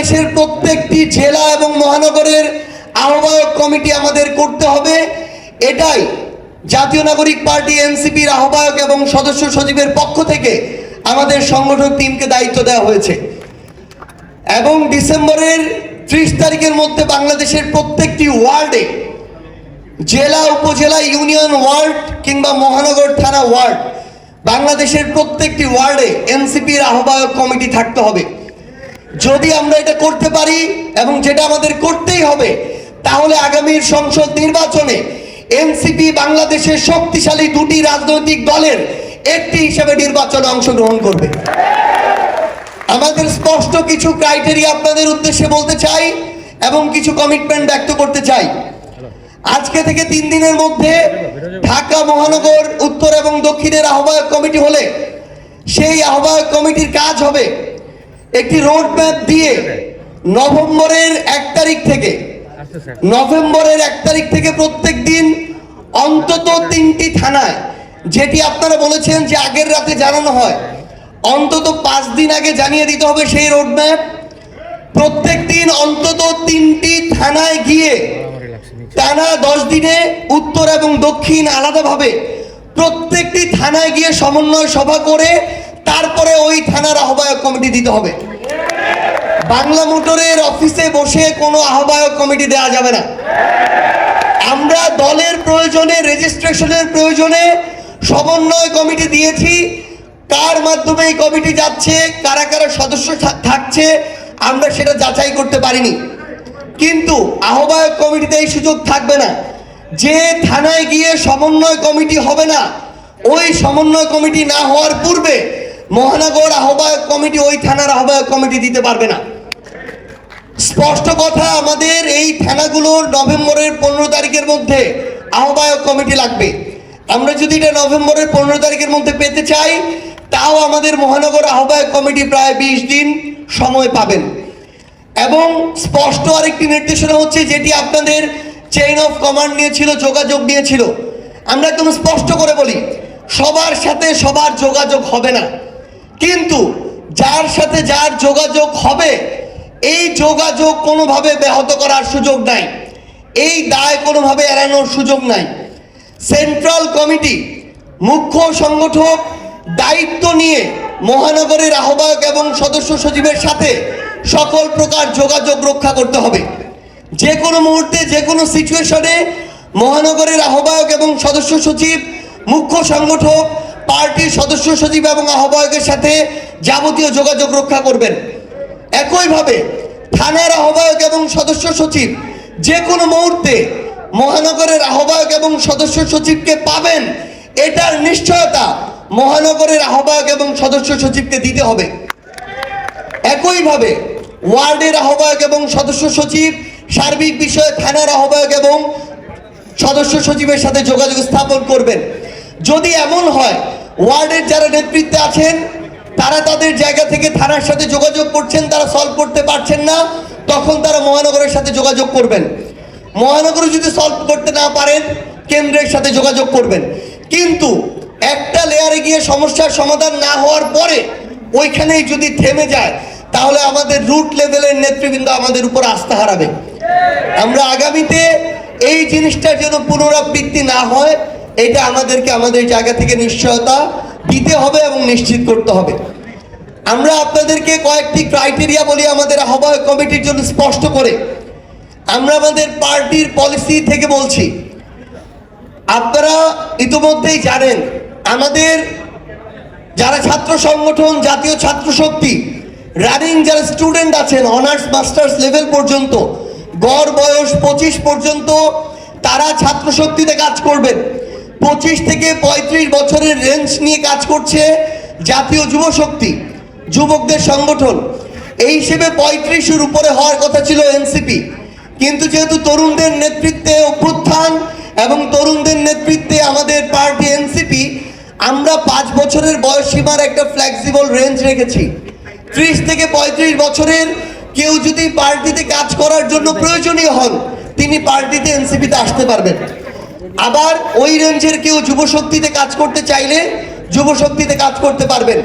বাংলাদেশের প্রত্যেকটি জেলা এবং মহানগরের আহ্বায়ক কমিটি আমাদের করতে হবে। এটাই জাতীয় নাগরিক পার্টি, এনসিপির আহ্বায়ক এবং সদস্য সচিবের পক্ষ থেকে আমাদের সংগঠক টিমকে দায়িত্ব দেওয়া হয়েছে। এবং ডিসেম্বরের ত্রিশ তারিখের মধ্যে বাংলাদেশের প্রত্যেকটি ওয়ার্ডে জেলা, উপজেলা, ইউনিয়ন ওয়ার্ড কিংবা মহানগর থানা ওয়ার্ড, বাংলাদেশের প্রত্যেকটি ওয়ার্ডে এনসিপির আহ্বায়ক কমিটি থাকতে হবে। যদি আমরা এটা করতে পারি এবং যেটা আমাদের করতেই হবে, তাহলে আগামীর সংসদ নির্বাচনে এনসিপি বাংলাদেশের শক্তিশালী দুটি রাজনৈতিক দলের একটি হিসেবে নির্বাচনে অংশগ্রহণ করবে। আমাদের স্পষ্ট কিছু ক্রাইটেরিয়া আপনাদের উদ্দেশ্যে বলতে চাই এবং কিছু কমিটমেন্ট ব্যক্ত করতে চাই। আজকে থেকে তিন দিনের মধ্যে ঢাকা মহানগর উত্তর এবং দক্ষিণের আহ্বায়ক কমিটি হলে সেই আহ্বায়ক কমিটির কাজ হবে একটি রোড ম্যাপ দিয়ে নভেম্বরের এক তারিখ থেকে নভেম্বরের এক তারিখ থেকে প্রত্যেক দিন অন্তত তিনটি থানায় যেটি আপনারা বলেছেন যে আগের রাতে জানানো হয় অন্তত পাঁচ দিন আগে জানিয়ে দিতে হবে সেই রোড ম্যাপ প্রত্যেক দিন অন্তত তিনটি থানায় গিয়ে টানা দশ দিনে উত্তর এবং দক্ষিণ আলাদাভাবে প্রত্যেকটি থানায় গিয়ে সমন্বয় সভা করে তারপরে ওই থানার আহ্বায়ক কমিটি দিতে হবে। বাংলা মোটরের অফিসে বসে কোনো আহ্বায়ক কমিটি দেওয়া যাবে না। আমরা দলের প্রয়োজনে, রেজিস্ট্রেশনের প্রয়োজনে সমন্বয় কমিটি দিয়েছি। কার মাধ্যমে এই কমিটি যাচ্ছে, কারা কারা সদস্য থাকছে, আমরা সেটা যাচাই করতে পারিনি। কিন্তু আহ্বায়ক কমিটিতে এই সুযোগ থাকবে না। যে থানায় গিয়ে সমন্বয় কমিটি হবে না, ওই সমন্বয় কমিটি না হওয়ার পূর্বে মহানগর আহ্বায়ক কমিটি ওই থানার আহ্বায়ক কমিটি দিতে পারবে না। স্পষ্ট কথা, আমাদের এই থানাগুলোর নভেম্বরের পনেরো তারিখের মধ্যে আহ্বায়ক কমিটি লাগবে। আমরা যদি এটা নভেম্বরের পনেরো তারিখের মধ্যে পেতে চাই, তাও আমাদের মহানগর আহ্বায়ক কমিটি প্রায় বিশ দিন সময় পাবেন। এবং স্পষ্ট আরেকটি নির্দেশনা হচ্ছে, যেটি আপনাদের চেইন অফ কমান্ড নিয়েছিল, যোগাযোগ নিয়েছিল। আমরা একদম স্পষ্ট করে বলি, সবার সাথে সবার যোগাযোগ হবে না। কিন্তু যার সাথে যার যোগাযোগ হবে, এই যোগাযোগ কোনোভাবে ব্যাহত করার সুযোগ নাই। এই দায় কোনোভাবে এড়ানোর সুযোগ নাই। সেন্ট্রাল কমিটি, মুখ্য সংগঠক দায়িত্ব নিয়ে মহানগরের আহ্বায়ক এবং সদস্য সচিবের সাথে সকল প্রকার যোগাযোগ রক্ষা করতে হবে। যে কোনো মুহূর্তে, যে কোনো সিচুয়েশনে মহানগরের আহ্বায়ক এবং সদস্য সচিব, মুখ্য সংগঠক পার্টির সদস্য সচিব এবং আহ্বায়কের সাথে যাবতীয় যোগাযোগ রক্ষা করবেন। একইভাবে থানার আহ্বায়ক এবং সদস্য সচিব যে কোনো মুহূর্তে মহানগরের আহ্বায়ক এবং সদস্য সচিবকে পাবেন। এটার নিশ্চয়তা মহানগরের আহ্বায়ক এবং সদস্য সচিবকে দিতে হবে। একইভাবে ওয়ার্ডের আহ্বায়ক এবং সদস্য সচিব সার্বিক বিষয়ে থানার আহ্বায়ক এবং সদস্য সচিবের সাথে যোগাযোগ স্থাপন করবেন। যদি এমন হয় ওয়ার্ডের যারা নেতৃত্বে আছেন, তারা তাদের জায়গা থেকে থানার সাথে যোগাযোগ করছেন, তারা সলভ করতে পারছেন না, তখন তারা মহানগরের সাথে যোগাযোগ করবেন। মহানগরে যদি সলভ করতে না পারেন, কেন্দ্রের সাথে যোগাযোগ করবেন। কিন্তু একটা লেয়ারে গিয়ে সমস্যার সমাধান না হওয়ার পরে ওইখানেই যদি থেমে যায়, তাহলে আমাদের রুট লেভেলের নেতৃবৃন্দ আমাদের উপর আস্থা হারাবে। আমরা আগামীতে এই জিনিসটা যেন পুনরাবৃত্তি না হয় এটা আমাদেরকে আমাদের জায়গা থেকে নিশ্চয়তা দিতে হবে এবং নিশ্চিত করতে হবে। আমরা আপনাদেরকে কয়েকটি ক্রাইটেরিয়া বলি আমাদের আহ্বায়ক কমিটির জন্য স্পষ্ট করে। আমরা আমাদের পার্টির পলিসি থেকে বলছি। আপনারা ইতিমধ্যেই জানেন, আমাদের যারা ছাত্র সংগঠন, জাতীয় ছাত্র শক্তি রানিং যারা স্টুডেন্ট আছেন অনার্স মাস্টার্স লেভেল পর্যন্ত, গড় বয়স পঁচিশ পর্যন্ত, তারা ছাত্র শক্তিতে কাজ করবেন। পঁচিশ থেকে পঁয়ত্রিশ বছরের রেঞ্জ নিয়ে কাজ করছে জাতীয় যুব শক্তি, যুবকদের সংগঠন। এই হিসেবে পঁয়ত্রিশের উপরে হওয়ার কথা ছিল এনসিপি। কিন্তু যেহেতু তরুণদের নেতৃত্বে অভ্যুত্থান এবং তরুণদের নেতৃত্বে আমাদের পার্টি এনসিপি, আমরা পাঁচ বছরের বয়স সীমার একটা ফ্লেক্সিবল রেঞ্জ রেখেছি। ত্রিশ থেকে পঁয়ত্রিশ বছরের কেউ যদি পার্টিতে কাজ করার জন্য প্রয়োজনীয় হন, তিনি পার্টিতে এনসিপিতে আসতে পারবেন। আবার ওই রেঞ্জের কেউ যুবশক্তিতে কাজ করতে চাইলে যুবশক্তিতে কাজ করতে পারবেন।